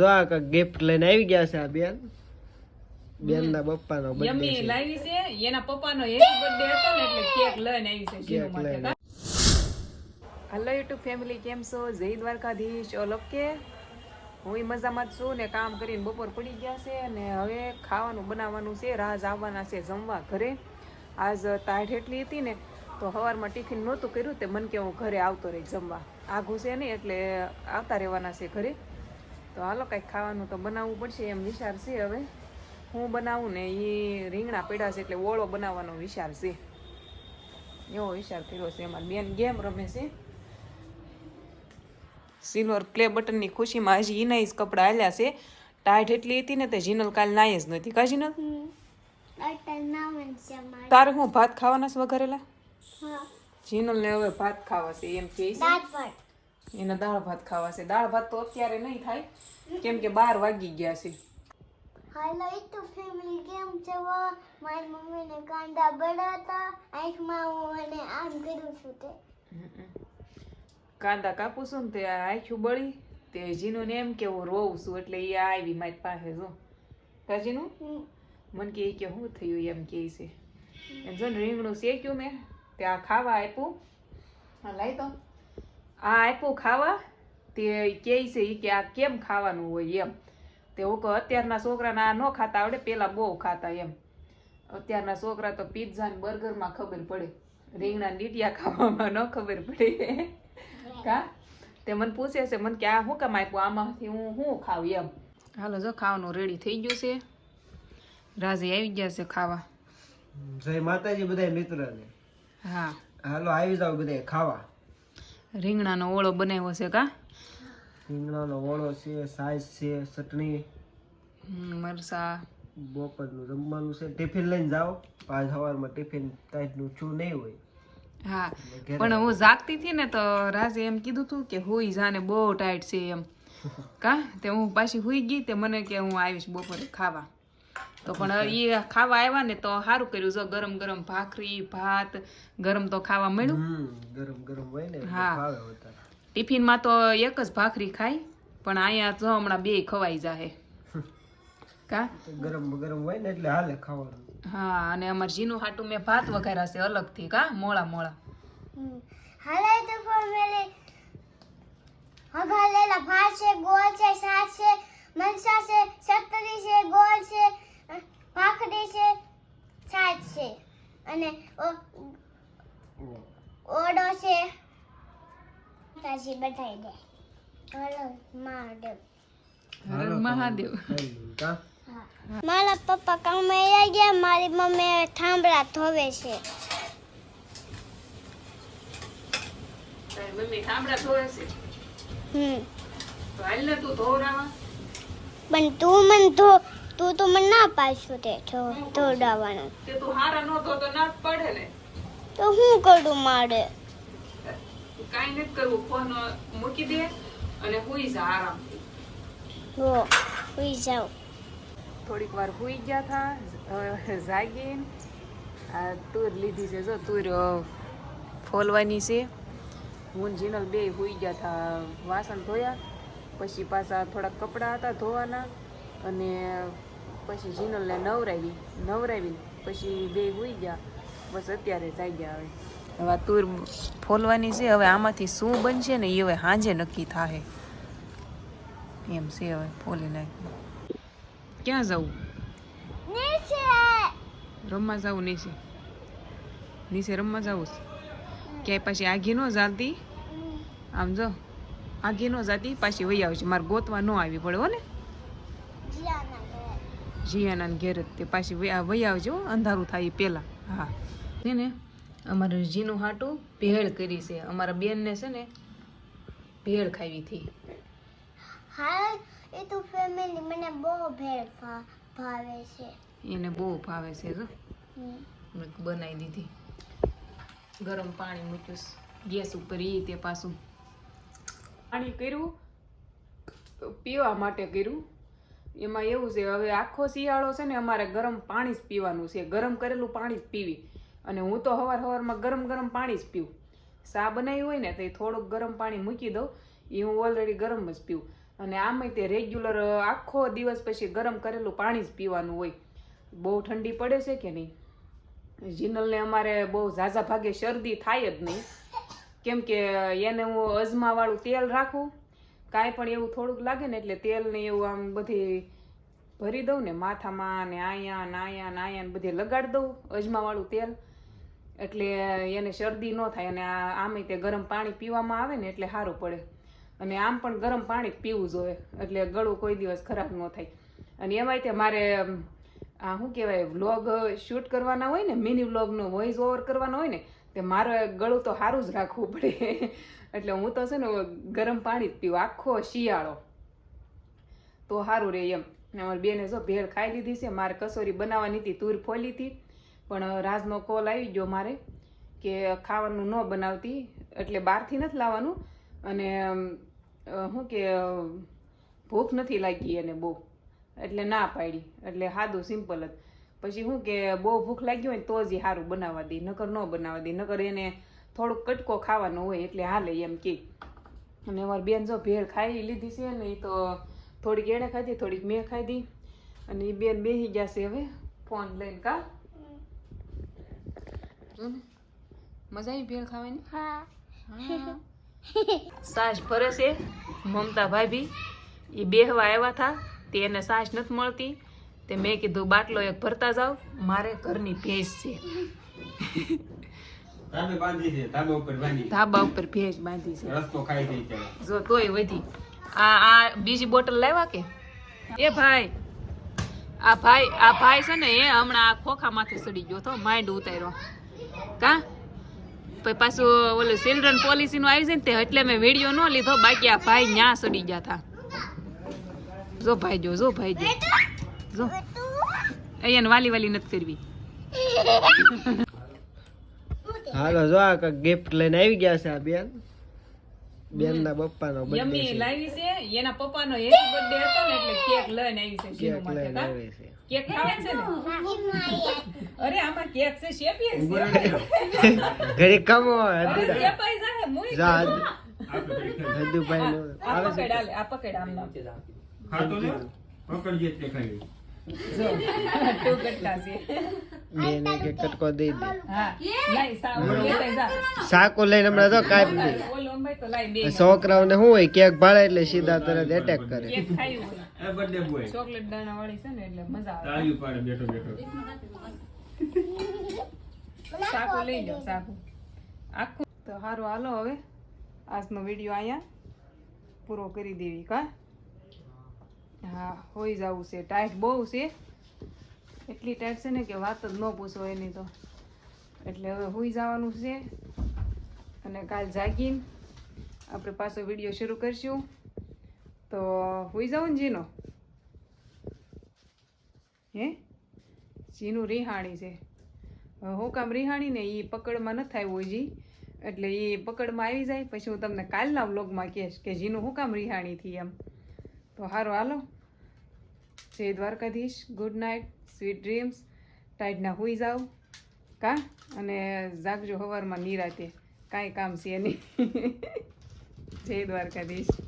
જો આ ગિફ્ટ લઈને આવી ગયા છે આ બેન. બેન ના પપ્પાનો બર્થડે છે. લાવી છે. એના પપ્પાનો હેપી બર્થડે હતો ને એટલે કેક લઈને આવી છે કેક લઈને. હેલો યુટ્યુબ ફેમિલી કેમ છો? જય દ્વારકાધીશ. All okay? હું મજામાં જ છું ને કામ કરીને બપોર પડી ગયા છે અને હવે ખાવાનું બનાવવાનું છે. રાજ આવવાના છે જમવા ઘરે. આજ તાઢ એટલી હતી ને તો સવારમાં ટિફિન નહોતું કર્યું તે મન કે હું ઘરે આવતો રહી જમવા. આઘું છે નહીં એટલે આવતા રહેવાના છે ઘરે. તો હાલો કંઈક ખાવાનું તો બનાવવું પડશે એમ વિચાર છે હવે. હું બનાવું ને એ રીંગણા પડ્યા છે એટલે ઓળો બનાવવાનો વિચાર છે. એવો વિચાર કર્યો છે એમાં બેન ગેમ રમે છે. સિલ્વર પ્લે બટનની ખુશીમાં હજી એના જ કપડાં હાલ્યા છે. ટાઈટ એટલી હતી ને તે જીનલ કાલ નાય જ નથી કા જીનલ? તારે હું ભાત ખાવાના છે વઘારેલા? જીનલ ને હવે ભાત ખાવા છે એમ કે છે. એને દાળ ભાત ખાવા છે. દાળ ભાત તો અત્યારે નહીં થાય. કેમ કે બાર વાગી ગયા છે. હાલો તો ફેમિલી કેમ છે મારી મમ્મીને કાંદા બળાતા આંખમાં હું અને આમ કરું છું તે. કાંદા કાપું છું ને તે આખું બળી. તે જીનું ને એમ કે હું રોઉં છું એટલે એ આવી મારી પાસે જો. કાજીનું. મને કે કે શું થયું એમ કે છે. એમ જો ને રીંગણું શેક્યું મેં. તે આ ખાવા આપ્યું. લાઈ તો આ આપ્યું ખાવા? તે કહે છે એ કે આ કેમ ખાવાનું હોય એમ. તે હું કહું અત્યારના છોકરાને આ ન ખાતા આવડે પહેલાં બહુ ખાતા એમ. અત્યારના છોકરા તો પિઝા ને બર્ગરમાં ખબર પડે. રીંગણા ને ડીટિયા ખાવામાં ન ખબર પડે. કા તે મને પૂછે છે મને કે આ શું કામ આપ્યું? આમાંથી હું શું ખાઉં એમ? હાલો જો ખાવાનું રેડી થઈ ગયું છે. રાજી આવી ગયા છે ખાવા. જય માતાજી બધા મિત્રોને. હા. હાલો આવી જાવ બધા ખાવા. રીંગણાનો ઓળો બનાવ્યો છે કા? રીંગણાનો ઓળો છે સાઈઝ છે ચટણી. મરસા. બપોરનું જમવાનું છે. ટિફિન લઈને જાઓ. પાંચ સવારમાં ટિફિન ટાઈટનું છું નહીં હોય. હા પણ હું જાગતી હતી ને તો રાજે એમ કીધું તું કે હુઈ જાને બહુ ટાઈટ છે એમ. કા? તે હું પાછી હુઈ ગઈ તે મને કે હું આવીશ બપોરે ખાવા. તો પણ એ ખાવા આવ્યા ને તો સારું કર્યું. જો ગરમ ગરમ ભાખરી ભાત ગરમ તો ખાવા મળ્યું. ગરમ ગરમ હોય ને હા. ટિફિનમાં તો એક જ ભાખરી ખાય પણ અહીંયા જો હમણાં બે ખવાઈ જાહે. કા? ગરમ ગરમ હોય ને એટલે હાલે ખાવાનું. હા અને અમાર જીનું હાટું મેં ભાત વઘાર્યા છે અલગથી કા? મોળા મોળા. હાલે તો પણ મેલે હગાલેલા ભાત છે ગોળ છે શાક છે મરચા છે સત્તરી છે ગોળ છે અ, ભાખરી છે છાશ છે અને ઓ- ઓડો છે દે હલો મહાદેવ. હર મહાદેવ? મારા પપ્પા કામે આવી ગયા મારી મમ્મી થાંભળા ધોવે છે. મમ્મી ઠામડા ધોવે છે? હમ. તો હાલ ને તું ધોવરાવા પણ તું મને ધો તું તો મને ના પાછું તે ધો- તે તું હારા નો ધો તો ના પડે ને. તો હું કરું મારે? કાંઈ નથી કરવું. ફોન મૂકી દે અને હુઈ જા આરામથી. હો સુઈ જાઉં. થોડીક વાર હુઈ ગયા થા હવે જાગીને. આ તુર લીધી છે જો તુર ફોલવાની છે. હું જીનલ બે હુઈ ગયા થા વાસણ ધોયા. પછી પાછા થોડાક કપડાં હતા ધોવાના અને પછી જીનલને નવરાવી નવરાવી પછી બે હુઈ ગયા. બસ અત્યારે જાગ્યા હવે. હવે તુર ફોલવાની છે હવે આમાંથી શું બનશે ને એ હવે સાંજે નક્કી થાય એમ છે હવે ફોલી નાખ્યું ક્યાં જવું રમવા જવું નીચે? નીચે રમવા જવું છે? ક્યાંય પાછી આઘી ન જાતી? આમ જો આઘી ન જાતી પાછી વહી આવશે મારે ગોતવા ન આવી પડે હો ને? જીયાના ઘરે. તે પાછી વહી આવજો હો, અંધારું થાય એ પહેલાં. હા. ને? અમારે જીનું હાટું ભેળ કરી છે. અમારા બેનને છે ને ભેળ ખાવી હતી. હા એ તો ફેમિલી મને બહુ ભેળ ભાવે છે. એને બહુ ભાવે છે જો બનાવી દીધી. ગરમ પાણી મૂક્યું ગેસ ઉપર એ તે પાછું પાણી કર્યું. તો પીવા માટે કર્યું. એમાં એવું છે હવે આખો શિયાળો છે ને અમારે ગરમ પાણી જ પીવાનું છે. ગરમ કરેલું પાણી જ પીવી. અને હું તો હવાર હવારમાં ગરમ ગરમ પાણી જ પીવું. સા બનાવી હોય ને તો એ થોડુંક ગરમ પાણી મૂકી દઉં. એ હું ઓલરેડી ગરમ જ પીવું. અને આમાંય તે રેગ્યુલર આખો દિવસ પછી ગરમ કરેલું પાણી જ પીવાનું હોય. બહુ ઠંડી પડે છે કે નહીં? જીનલને અમારે બહુ ઝાઝા ભાગે શરદી થાય જ નહીં. કેમ કે એને હું અજમાવાળું તેલ રાખું. કાંઈ પણ એવું થોડુંક લાગે ને એટલે તેલ ને એવું આમ બધી ભરી દઉં ને માથામાં ને આયા ને આયા ને આયા ને બધે લગાડી દઉં અજમાવાળું તેલ. એટલે એને શરદી ન થાય અને આમે તે ગરમ પાણી પીવામાં આવે ને એટલે સારું પડે. અને આમ પણ ગરમ પાણી પીવું જોઈએ, એટલે ગળું કોઈ દિવસ ખરાબ ન થાય. અને એમાંય તે મારે આ શું કહેવાય, વ્લોગ શૂટ કરવાના હોય ને, મિની વ્લોગનો વોઇસ ઓવર કરવાનો હોય ને, તે મારે ગળું તો સારું જ રાખવું પડે. એટલે હું તો છે ને, ગરમ પાણી જ પીવું, આખો શિયાળો. તો સારું રહે એમ. અમારી બેને જો ભેળ ખાઈ લીધી છે, મારે કસોરી બનાવવાની હતી, તુર ફોલી હતી. પણ રાજનો કોલ આવી ગયો મારે કે ખાવાનું ન બનાવતી, એટલે બહારથી નથી લાવવાનું અને શું કે ભૂખ નથી લાગી એને બહુ. એટલે ના પાડી. એટલે સાદું સિમ્પલ જ. પછી શું કે બહુ ભૂખ લાગી હોય તો જ એ સારું બનાવવા દે, નકર ન બનાવવા દે, નકર એને થોડુંક કટકો ખાવાનો હોય એટલે હાલે એમ કે. અને અમારી બેન જો ભેળ ખાઈ લીધી છે ને એ તો થોડીક એણે ખાધી, થોડીક મેં ખાધી. અને એ બેન બેસી ગયા છે હવે, ફોન લઈને કા? જો ને મજા આવી ભેળ ખાવાની? હા. સાસ ફરે છે મમતા ભાભી એ બેહવા આવ્યા હતા તે એને સાસ નથી મળતી. તે મેં કીધું બાટલો એક ભરતા જાવ મારે ઘરની ભેંસ છે. તાબે બાંધી છે તાબા ઉપર બાંધી. ધાબા ઉપર ભેંસ બાંધી છે. રસ્તો ખાઈ જો તોય વધી. આ આ બીજી બોટલ લાવ્યા કે? એ ભાઈ આ ભાઈ આ ભાઈ છે ને એ હમણાં આ ખોખામાંથી સડી ગયો તો માઇન્ડ ઉતાર્યો. કા? પછી પાછું ઓલું ચિલ્ડ્રન પોલિસીનું આવી છે ને તે એટલે મેં વીડિયો ન લીધો, બાકી આ ભાઈ ન્યા સડી ગયા હતા જો ભાઈ જો જો ભાઈ જો. જો. અહીંયા વાલી વાલી નથી કરવી હાલો, જો આ ગિફ્ટ લઈને આવી ગયા છે આ બેન. બેનના પપ્પાનો બર્થડે યમ્મી યમી લાવી છે એના પપ્પાનો હેપી બર્થડે હતો ને એટલે કેક લઈને આવી છે શીનુ કેક માટે લઈને કા આવી છે. કેક ખાવે છે ને? અરે આમાં કેક છે શેપીએ ઘરે કમો અરે શેપાઈ જાય મુઈ જા હદુભાઈ નો આ પકડ આલે આ પકડ આમ નામ ખાતો ને પકડજે તે ખાઈ જો તું કટકા છે? બેન એક કટકો દઈ દે. હા લાઈ સાકો લઈને હમણાં તો કાપી દે અંબાઈ તો લાઈ બે છોકરાઓને શું હોય કેક ભાળે એટલે સીધા તરત એટેક કરે. કેક ખાઈ હોય એ બર્થડે બોય ચોકલેટ દાણા વાળી છે ને એટલે મજા આવે. તાળી પાડે બેઠો બેઠો. સાકુ લઈ જાઓ સાકુ આખું. તો સારું હાલો હવે. આજનો વીડિયો અહીંયા પૂરો કરી દેવી કા? હા હોઈ જવું છે. ટાઈટ બહુ છે. એટલી ટાઈટ છે ને કે વાત જ ન પૂછો એની તો. એટલે હવે હોઈ જવાનું છે. અને કાલ જાગીને આપણે પાછો વીડિયો શરૂ કરશું. તો હોઈ જાઉં ને જીનો? હે? જીનું રિહાણી છે. હું કામ રિહાણી ને એ પકડમાં નથી આવ્યું જી એટલે એ પકડમાં આવી જાય, પછી હું તમને કાલના વ્લોગમાં કહીશ કે જીનું હું કામ રિહાણીથી એમ. તો સારું હાલો. જય Dwarkadhish. Good night sweet dreams ટાઈટના હોઈ જાવ કા? અને જાગજો સવારમાં નિરાતે. કાંઈ કામ છે નહીં. જય દ્વારકાધીશ.